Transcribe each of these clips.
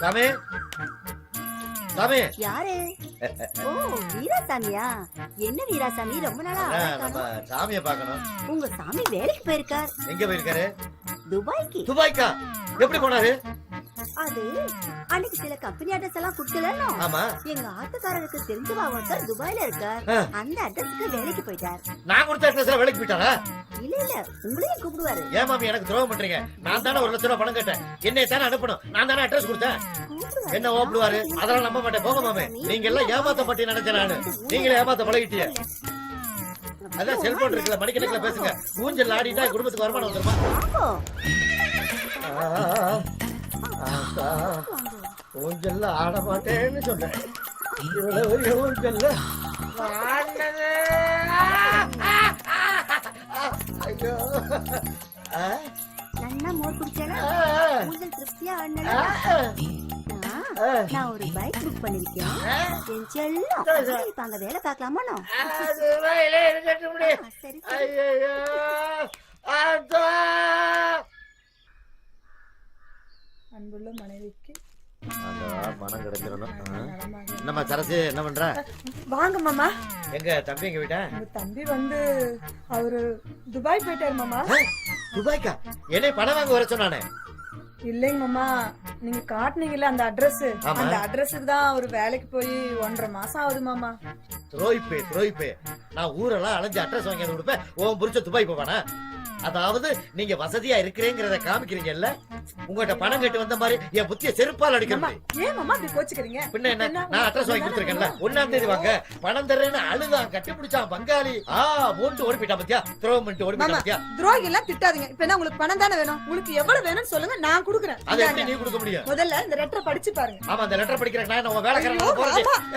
சாமி சாமி யாரு ஓ வீராசாமியா என்ன வீராசாமி ரொம்ப நாளா நம்ம. சாமியை பார்க்கணும் உங்க சாமி வேலைக்கு போயிருக்கார். எங்க போயிருக்காரு? துபாய்க்கு. துபாய்க்கா? எப்படி போனாரு? அது அன்னைக்கு சில கம்பெனி அட்ரஸ் எல்லாம் கொடுக்கலன்னு. ஆமா. எங்க ஆத்துக்காரருக்கு தெரிஞ்சவா ஒருத்தர் துபாய்ல இருக்கார். ஆ. அந்த அட்ரஸ்க்கு வேலைக்கு போயிட்டார். நான் கொடுத்த அட்ரஸ்ல வேலைக்கு போயிட்டாரா? இல்ல இல்ல. உங்களையும் கூப்பிடுவாரு. ஏன் மாமி எனக்கு துரோகம் பண்றீங்க? நான் தானே ஒரு லட்சம் ரூபாய் பணம் கேட்டேன். என்னை தானே அனுப்பணும். நான் தானே அட்ரஸ் கொடுத்தேன். என்ன ஓப்பிடுவாரு? அதெல்லாம் நம்ப மாட்டேன். போக மாமே. நீங்க எல்லாம் ஏமாத்த பட்டி நினைச்சேன் நானு. நீங்களே ஏமாத்த பழகிட்டீங்க. அதான் செல்போன் இருக்குல்ல மணிக்கணக்கில் பேசுங்க. ஊஞ்சல் ஆடிட்டா குடும்பத்துக்கு வருமானம் வந்துருமா? ஆத்தா, ஊஞ்சல்ல ஆட மாட்டேன்னு சொன்னேன். இவ்வளவு ஊஞ்சல்ல. ஐயோ. நன்னா மோர் குடிச்சானா ஊஞ்சல் திருப்தியா ஆடினா. நான் ஒரு பைக் புக் பண்ணிருக்கேன். என் செல்லம் இப்ப அங்க வேலை பார்க்கலாமா நான்? சரி அன்புள்ள மனைவிக்கு. கிடைச்சிடணும் என்னம்மா சரசு என்ன பண்ற? வாங்க மாமா. எங்க தம்பி எங்க வீட்டா? தம்பி வந்து அவரு துபாய் போயிட்டாரு மாமா. துபாய்க்கா? என்னை பணம் வாங்க வர சொன்னானே. இல்லைங்க மாமா. நீங்க காட்டுனீங்கல்ல அந்த அட்ரஸ். அந்த அட்ரஸுக்கு தான் அவரு வேலைக்கு போய் ஒன்றரை மாசம் ஆகுது மாமா. துரோயிப்பே நான் ஊரெல்லாம் அலைஞ்சு அட்ரஸ் வாங்கி கொடுப்பேன். உன் புரிச்ச துபாய் போவானா? அதாவது நீங்க வசதியா இருக்கிறேங்கிறத காமிக்கிறீங்கல்ல? உங்ககிட்ட பணம் கேட்டு வந்த மாதிரி என் புத்திய செருப்பால் அடிக்க மாமா முடியும் ஏன் மாமா அப்படி கோச்சுக்கிறீங்க? பின்ன என்ன? நான் அட்ரஸ் வாங்கி கொடுத்துருக்கேன்ல. ஒன்னாம் தேதி வாங்க. பணம் தர்றேன்னு அழுதான். கட்டி பிடிச்சான் பங்காளி. ஆ போட்டு ஓடி போயிட்டான் பத்தியா? துரோகம் பண்ணிட்டு ஓடி பத்தியா? துரோகி எல்லாம் திட்டாதீங்க. இப்ப என்ன உங்களுக்கு பணம் தானே வேணும்? உங்களுக்கு எவ்வளவு வேணும்னு சொல்லுங்க நான் கொடுக்குறேன். அதை எப்படி. நீ கொடுக்க முடியும்? முதல்ல இந்த லெட்டரை படிச்சு பாருங்க. ஆமா அந்த லெட்டர் படிக்கிறேன். நான் உன் வேலைக்காரன்.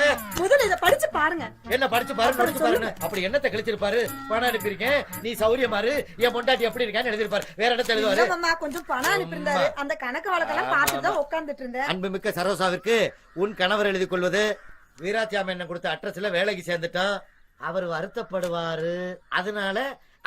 ஏ, முதல்ல இத படிச்சு பாருங்க. என்ன படிச்சு பாரு அப்புறம் படிச்சு பாருன்னு? அப்படி என்னத்தை கழிச்சிருப்பாரு? பணம் அனுப்பியிருக்கேன். நீ சௌரியமாரு. என் பொண்டாட்டி எப்படி இருக்கான்னு எழுதிருப்பாரு வேற என்ன எழுதுவாரு. மாமா கொஞ்சம் பணம் அனுப்பியிருந்தாரு. அந்த கணக்கு வழக்கெல்லாம் பார்த்துட்டு தான் உட்கார்ந்துட்டு இருந்தேன் அன்புமிக்க சரோசாவிற்கு உன் கணவர் எழுதி கொள்வது வீராத்தியாம என்ன கொடுத்த அட்ரஸ்ல வேலைக்கு சேர்ந்துட்டான் அவர் வருத்தப்படுவாரு. அதனால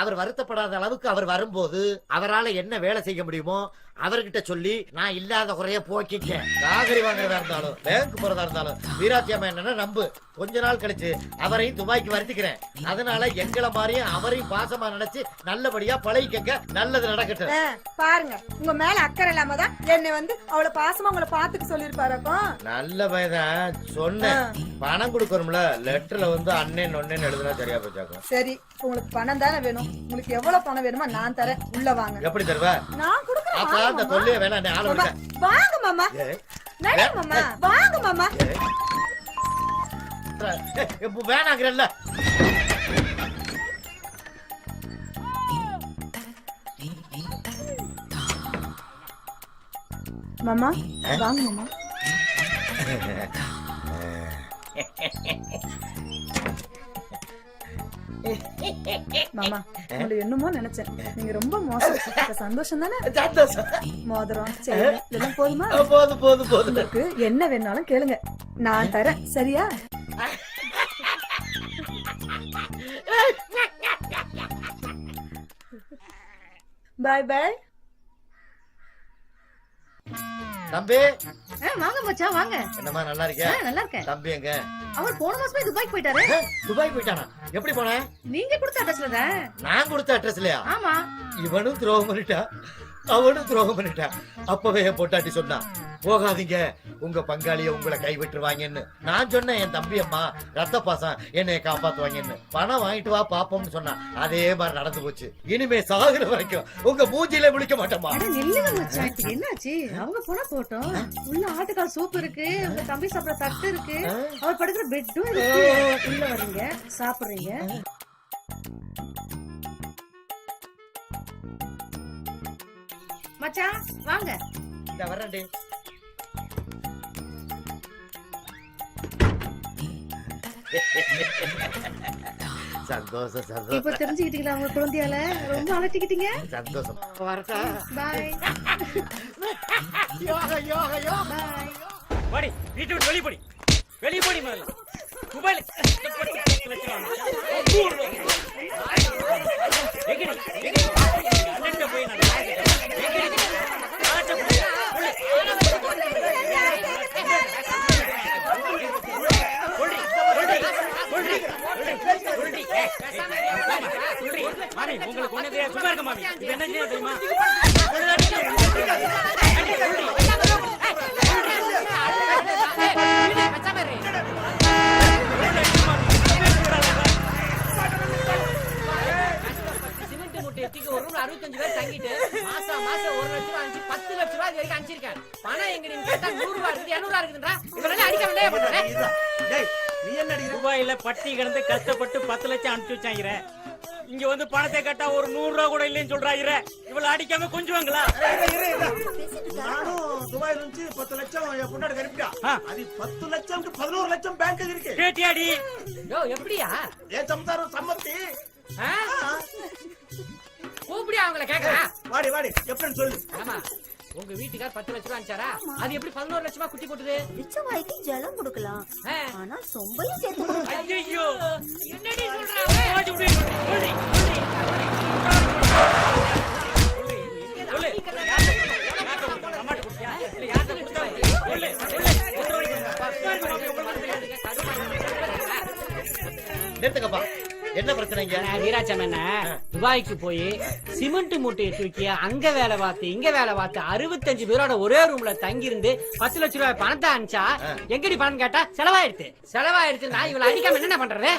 அவர் வருத்தப்படாத அளவுக்கு அவர் வரும்போது அவரால என்ன வேலை செய்ய முடியுமோ அவர்கிட்ட சொல்லி நான் இல்லாத குறைய போக்கிட்டேன். காகரி வாங்குறதா இருந்தாலும் பேங்க் போறதா இருந்தாலும் வீராத்தியாம என்னன்னா நம்பு. கொஞ்ச நாள் கழிச்சு அவரையும் துபாய்க்கு வருத்திக்கிறேன் அதனால எங்களை மாதிரியும் அவரையும் பாசமா நினைச்சு நல்லபடியா பழகிக்கங்க. நல்லது நடக்கட்டும். பாருங்க. உங்க மேல அக்கறை இல்லாம தான் என்னை வந்து அவளை பாசமா உங்களை பாத்துக்க சொல்லிருப்பாருக்கும் நல்ல பையன் சொன்னேன். பணம் கொடுக்கணும்ல. லெட்டர்ல வந்து அண்ணன் ஒன்னேன்னு எழுதுனா சரியா போச்சாக்கும் சரி உங்களுக்கு பணம் தானே வேணும். உங்களுக்கு எவ்வளவு பணம் வேணுமோ நான் தரேன். உள்ள வாங்க. எப்படி தருவ? நான் கொடுக்குறேன் அப்பா அந்த மாமா. தொல்லைய வேணாம் ஆள மாமா, விட்ட வாங்க மாமா. நட மாமா. வாங்க மாமா. வேணாங்கிறல்ல. மாமா வாங்க மாமா. மாமா உங்களை என்னமோ நினைச்சேன். நீங்க ரொம்ப மோசம். சந்தோஷம் தானே? மோதிரம் இதெல்லாம் போதுமா? போதும் போதும் போதும். உங்களுக்கு என்ன வேணாலும் கேளுங்க. நான் தரேன். சரியா? பாய் பாய் தம்பி. வாங்க மச்சான் வாங்க. என்னம்மா நல்லா இருக்கியா? நல்லா இருக்கேன். தம்பி எங்க? அவர் போன மாசமே துபாய்க்கு போயிட்டாரு. துபாய் போயிட்டானா? எப்படி போன? நீங்க கொடுத்த அட்ரஸ்ல தான். நான் கொடுத்த அட்ரஸ் இல்லையா ஆமா. இவனும் துரோகம் பண்ணிட்டா. அவனும் துரோகம் பண்ணிட்டா. அப்பவே என் பொட்டாட்டி சொன்னான் போகாதீங்க உங்க பங்காளிய உங்களை கைவிட்டுருவாங்கன்னு. நான் சொன்னேன் என் தம்பி அம்மா ரத்த பாசம் என்னைய காப்பாத்துவாங்கன்னு. பணம் வாங்கிட்டு வா பாப்போம்னு சொன்னான் அதே மாதிரி நடந்து போச்சு. இனிமே சாகுற வரைக்கும் உங்க மூஞ்சில முழிக்க மாட்டோமா என்னாச்சு? அவங்க போனா போட்டோம். உள்ள ஆட்டுக்கால் சூப் இருக்கு உங்க தம்பி சாப்பிட தட்டு இருக்கு. அவர் படுக்கிற பெட்டும் இருக்கு. உள்ள வர்றீங்க சாப்பிடுறீங்க. மச்சான் வாங்க. இந்த வரேன்டி சந்தோஷம் சந்தோஷம். இப்ப தெரிஞ்சுக்கிட்டீங்களா உங்க குழந்தையால? ரொம்ப அலட்டிக்கிட்டீங்க சந்தோஷம். வரட்டா? பாய் யோகா யோகா யோகா. பாய் வாடி வீட்டு விட்டு வெளியே போடி. வெளியே போடி முதல்ல. மொபைல் எங்கடி எங்கடி அறுபத்தஞ்சு பேர் தங்கிட்டு மாசம் மாசம் ஒரு லட்சம் ரூபாய் அனுப்பிச்சு பத்து லட்சம் ரூபாய் இது? வரைக்கும் அனுப்பிச்சிருக்கேன் பணம் எங்க நீங்க கேட்டா நூறு ரூபாய் இருக்குது இருநூறு ரூபாய் இருக்குதுன்றா இவரெல்லாம் அடிக்க வேண்டிய நீ என்ன அடிக்கிற பட்டி கிடந்து கஷ்டப்பட்டு பத்து லட்சம் அனுப்பிச்சு வச்சாங்க இங்க வந்து பணத்தை கேட்டா ஒரு நூறு ரூபா கூட இல்லைன்னு சொல்றாங்க இவ்வளவு அடிக்காம கொஞ்சுவாங்களா? நானும் துபாயில இருந்து பத்து லட்சம் என் பொண்ணாடி கருப்பிட்டா. அது பத்து லட்சம் பதினோரு லட்சம் பேங்க் இருக்கு. கேட்டியாடி யோ எப்படியா? ஏன் சம்சாரம் சம்மத்தி ஆ? கூப்பிடியா அவங்கள கேக்குறேன் வாடி வாடி. எப்படின்னு சொல்லு. ஆமா. உங்க வீட்டுக்கார் பத்து லட்ச ரூபாய் அனுப்பிச்சாரா அது எப்படி பதினோரு லட்சமா குட்டி போட்டுது பிச்ச வாய்க்கு ஜலம் கொடுக்கலாம். ஆனா சொம்பையும் சேர்த்து ஐயோ என்னடி நிறுத்துக்கப்பா என்ன பிரச்சனைங்க? வீராச்சம் என்ன? துபாய்க்கு போய் சிமெண்ட் மூட்டையை தூக்கி அங்க வேலை பார்த்து இங்க வேலை பார்த்து அறுபத்தஞ்சு பேரோட ஒரே ரூம்ல தங்கி இருந்து பத்து லட்ச ரூபாய் பணத்தை அனுப்பிச்சா எங்கடி பணம் கேட்டா? செலவாயிடுச்சு செலவாயிடுச்சு நான் இவளை அடிக்காம என்ன பண்றது?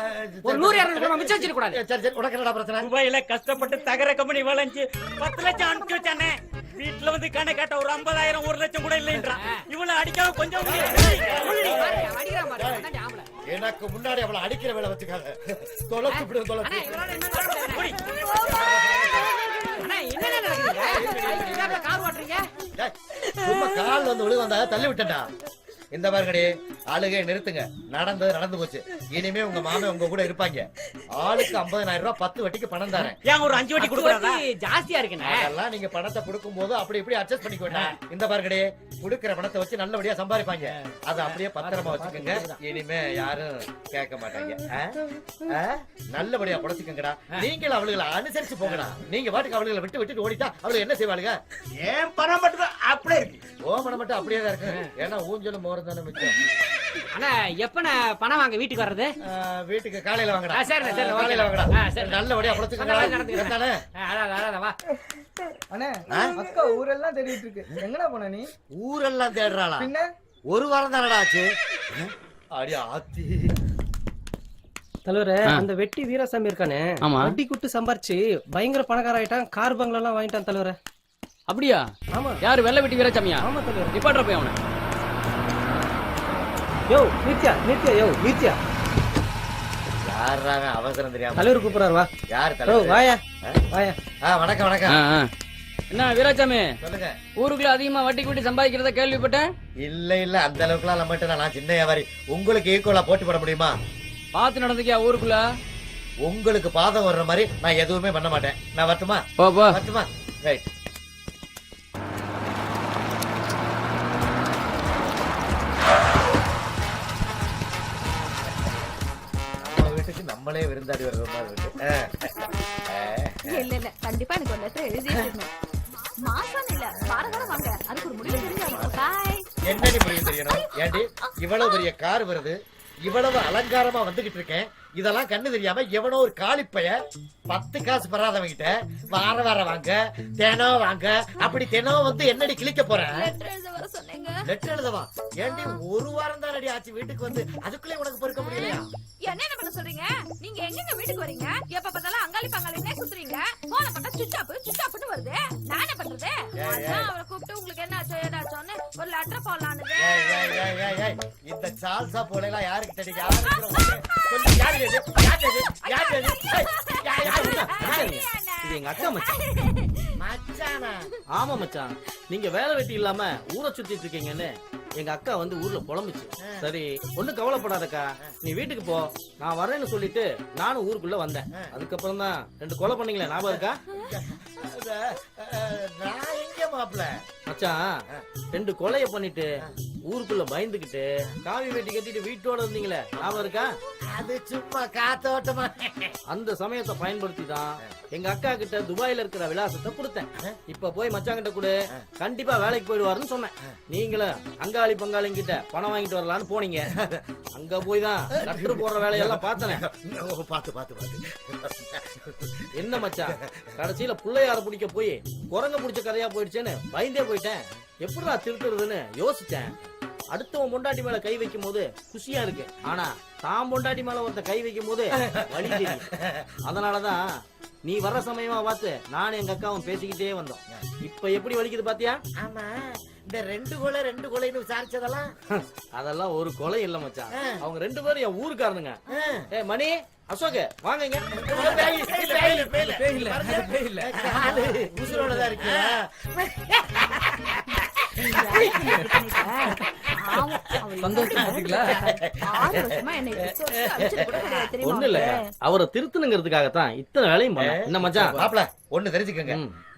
ஒரு நூறு இருநூறு ரூபாய் மிச்சம் வச்சிருக்க கூடாது சரி சரி. உனக்கு என்னடா பிரச்சனை? துபாயில கஷ்டப்பட்டு தகர கம்பெனி வளைஞ்சு பத்து லட்சம் அனுப்பிச்சு வச்சானே. வீட்டுல வந்து கணக்கு கேட்ட ஒரு ஐம்பதாயிரம் ஒரு லட்சம் கூட இல்லைன்றான் இவ்வளவு அடிக்காம கொஞ்சம் எனக்கு முன்னாடி அவளை அடிக்கிற வேலை வச்சுக்காத. தொலைச்சு விடு அண்ணா, தொலைச்சு சும்மா கால் வந்து விழுக வந்தா தள்ளி விட்டேன்டா. இந்த பாருங்கடி. ஆளுகை நிறுத்துங்க. நடந்தது நடந்து போச்சு. இனிமே உங்க மாமே உங்க கூட இருப்பாங்க. ஆளுக்கு 50000 ரூபாய் பத்து வட்டிக்கு பணம் தரேன். ஏன் ஒரு அஞ்சு வட்டி வட்டி ஜாஸ்தியா இருக்குண்ணே. அதெல்லாம் நீங்க பணத்தை கொடுக்கும் போது அப்படி இப்படி அட்ஜஸ்ட் பண்ணிக்க வேண்டாம். இந்த பாருங்கடி கொடுக்கிற பணத்தை வச்சு நல்லபடியா சம்பாதிப்பாங்க. அதை அப்படியே பத்திரமா வச்சுக்கோங்க. இனிமே யாரும் கேட்க மாட்டாங்க? நல்லபடியா புடச்சுக்கங்கடா. நீங்களும் அவளுகளை அனுசரிச்சு போங்கடா. நீங்க பாட்டுக்கு அவளுகளை விட்டு விட்டுட்டு ஓடிட்டா அவளுக்கு என்ன செய்வாளுங்க ஏன் பணம் மட்டும் அப்படியே இருக்கு. ஓமனை மட்டும் அப்படியே தான் இருக்கு ஏன்னா ஊஞ்சலும் மோரம் தானே மிச்சம். அண்ணா எப்பண்ணே பணம் வாங்க வீட்டுக்கு வர்றது? ஆ, வீட்டுக்கு காலையில வாங்கடா. காலையில ஓகே. வாங்கடா. சரி. நல்லபடியா அக்கா ஊரெல்லாம் தேடிட்டு இருக்கு. எங்கடா போன நீ? ஊரெல்லாம் தேடுறாளா? பின்ன? ஒரு வாரம் தானடா ஆச்சு? அடி ஆத்தி. தலைவரே அந்த வெட்டி வீராசாமி இருக்கானே. வட்டி குட்டு சம்பாரிச்சு பயங்கர பணக்கார ஆயிட்டான் கார் பங்களா எல்லாம் வாங்கிட்டான் தலைவரே. அப்படியா? ஆமா. யாரு வெள்ளை வெட்டி வீரச்சாமியா ஆமா தலைவர். நிப்பாட்ற போய் அவனை. யோ நித்யா நித்யா யோ நித்யா. யாராங்க அவசரம் தெரியாம? தலைவர் கூப்பிடுறாரு வா. யார் தலைவர்? வாயா. வாயா. ஆ வணக்கம் வணக்கம். என்ன வீராசாமி? சொல்லுங்க. ஊருக்குள்ள அதிகமா வட்டி கூட்டி சம்பாதிக்கிறத கேள்விப்பட்டேன். இல்ல இல்ல. அந்த அளவுக்குலாம் நம்மகிட்ட நான் சின்ன வியாபாரி. உங்களுக்கு ஈக்குவலா போட்டி போட முடியுமா? பார்த்து நடந்துக்கியா ஊருக்குள்ள? உங்களுக்கு பாதம் வர்ற மாதிரி நான் எதுவுமே பண்ண மாட்டேன். நான் வரட்டுமா? போ போ. வரட்டுமா? ரைட் நம்மளே விருந்தாடி வர்ற மாதிரி இருக்கு. இல்ல இல்ல கண்டிப்பா எனக்கு ஒரு லெட்டர் எழுதி மாசம் இல்ல வார வாரம் வாங்க. அதுக்கு ஒரு முடிவு தெரிஞ்சாங்க பாய் என்னடி முடியும் தெரியணும்? ஏண்டி இவ்வளவு பெரிய கார் வருது இவ்வளவு அலங்காரமா வந்துகிட்டு இருக்கேன். இதெல்லாம் கண்ணு தெரியாம எவனோ ஒரு காலிப்பைய பத்து காசு பெறாதவங்கிட்ட வார வாரம் வாங்க தினம் வாங்க. அப்படி தினம் வந்து என்னடி கிழிக்க போறேன் லெட்டர் எழுதவா? ஏண்டி ஒரு வாரம் தான் ஆச்சு வீட்டுக்கு வந்து? அதுக்குள்ளே உனக்கு பொறுக்க முடியலையா? என்ன என்ன பண்ண சொல்றீங்க? நீங்க எங்கெங்க வீட்டுக்கு வரீங்க? எப்ப பார்த்தாலும் அங்காளி பங்காளினே சுத்துறீங்க. போன பண்ணா சுவிட்ச் ஆஃப் சுவிட்ச் ஆஃப்னு வருது. நான் என்ன பண்றது? அதான் அவரை கூப்பிட்டு உங்களுக்கு என்ன ஆச்சோ ஏதாச்சோன்னு ஒரு லெட்டர் போடலான்னு இந்த சால்சா போலாம் யாருக்கு தெரியும் யாருக்கு எங்க அக்கா மச்சானா? ஆமா மச்சான். நீங்க வேலை வெட்டி இல்லாம ஊரை சுத்திட்டு இருக்கீங்கன்னு எங்க அக்கா வந்து ஊர்ல புலம்புச்சு. சரி ஒண்ணும் கவலைப்படாதக்கா. நீ வீட்டுக்கு போ. நான் வரேன்னு சொல்லிட்டு நானும் ஊருக்குள்ள வந்தேன். அதுக்கப்புறம் தான் ரெண்டு கொலை பண்ணீங்களே ஞாபகம் இருக்கா? நான் எங்க மாப்பிள? மச்சான் ரெண்டு கொலைய பண்ணிட்டு ஊருக்குள்ள பயந்துகிட்டு காவி வெட்டி கட்டிட்டு வீட்டோட இருந்தீங்களே ஞாபகம் இருக்கா? அது சும்மா காத்தோட்டமா. அந்த சமயத்தை பயன்படுத்தி தான் எங்க அக்கா கிட்ட துபாயில இருக்கிற விலாசத்தை கொடுத்தேன். இப்ப போய் மச்சாங்கிட்ட கொடு. கண்டிப்பா வேலைக்கு போயிடுவாருன்னு சொன்னேன். நீங்களும் அங்காளி பங்காளி கிட்ட பணம் வாங்கிட்டு வரலான்னு போனீங்க. அங்க போய் தான் லெட்டர் போடுற வேலையெல்லாம் பார்த்தனே. ஓ, பாத்து பாத்து பாத்து என்ன மச்சான்? கடைசியில பிள்ளையார பிடிக்க போய் குரங்க பிடிச்ச கதையா போயிடுச்சேன்னு பயந்தே போயிட்டேன். எப்படிடா திருத்துறதுன்னு யோசிச்சேன். அடுத்தவன் பொண்டாட்டி மேல கை வைக்கும் போது குஷியா இருக்கு. ஆனா தான் பொண்டாட்டி மேல ஒருத்த கை வைக்கும் போது வலி தெரியும் அதனாலதான் நீ வர்ற சமயமா பார்த்து நானும் எங்க அக்காவும் பேசிக்கிட்டே வந்தோம். இப்ப எப்படி வலிக்குது பாத்தியா? ஆமா இந்த ரெண்டு கொலை ரெண்டு கொலைன்னு விசாரிச்சதெல்லாம் அதெல்லாம் ஒரு கொலை இல்ல மச்சான். அவங்க ரெண்டு பேரும் என் ஊருக்காரனுங்க. ஏ மணி அசோக் வாங்கங்க உசுரோட தான் இருக்கு ஒண்ணு இல்ல? அவரை திருத்தணுங்கிறதுக்காகத்தான் இத்தனை வேலையும் பண்ண என்ன மச்சான்? மாப்ள ஒண்ணு தெரிஞ்சுக்கங்க.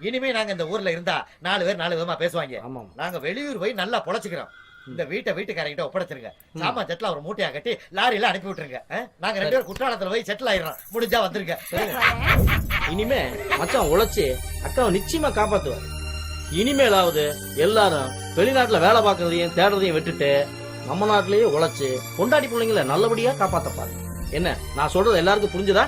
இனிமே நாங்க இந்த ஊர்ல இருந்தா நாலு பேர் நாலு விதமா பேசுவாங்க. ஆமா நாங்க வெளியூர் போய் நல்லா பொழைச்சுக்கிறோம். இந்த வீட்டை வீட்டுக்காரங்கிட்ட ஒப்படைச்சிருங்க. சாமான் செட்டில் ஒரு மூட்டையா கட்டி லாரியில அனுப்பி விட்டுருங்க? நாங்க ரெண்டு பேரும் குற்றாலத்துல போய் செட்டில் ஆயிடுறோம். முடிஞ்சா வந்துருங்க. இனிமே மச்சான் உழைச்சு அக்காவை நிச்சயமா காப்பாத்துவார். இனிமேலாவது எல்லாரும் வெளிநாட்டுல வேலை பார்க்கறதையும் தேடுறதையும் விட்டுட்டு நம்ம நாட்டிலேயே உழைச்சு கொண்டாடி பிள்ளைங்களை நல்லபடியா காப்பாத்தப்பாரு என்ன? நான் சொல்றது எல்லாருக்கும் புரிஞ்சுதா?